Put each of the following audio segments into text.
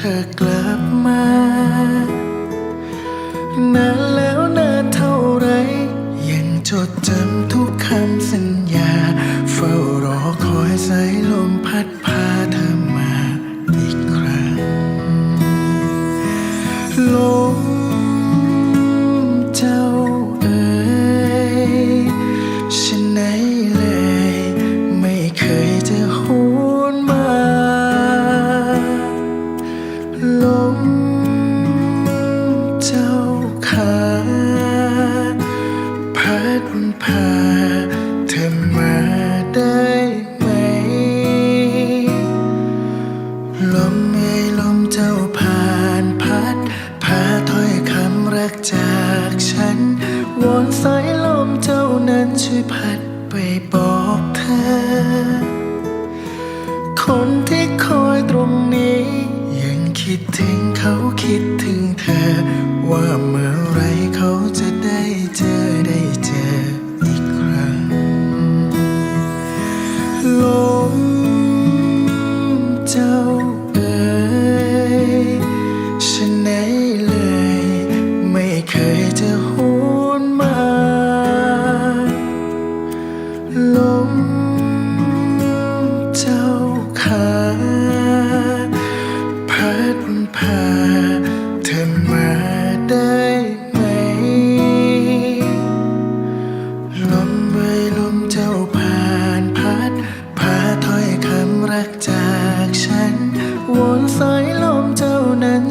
เธอกลับมานานแล้วนานเท่าไร ยังจดจำทุกคำสัญญา เฝ้ารอคอยสายลมพัด ลมเจ้าขาพัดพาเธอมาได้ไหม ลมเอ่ยลมเจ้าผ่านพัด พาถ้อยคำรักจากฉัน วอนสายลมเจ้านั้นช่วยพัดไปบอกเธอ คนที่คอยตรงนี้ คิดถึงเขาคิดถึงเธอ ว่าเมื่อไรเขาจะได้เจอได้เจออีกครั้งลม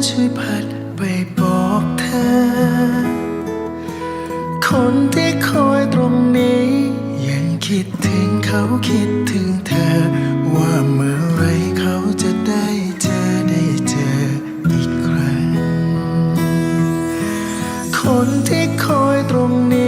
ช่วยพัดไปบอกเธอ คนที่คอยตรงนี้ ยังคิดถึงเขาคิดถึงเธอ ว่าเมื่อไรเขาจะได้เจอได้เจออีกครั้ง คนที่คอยตรงนี้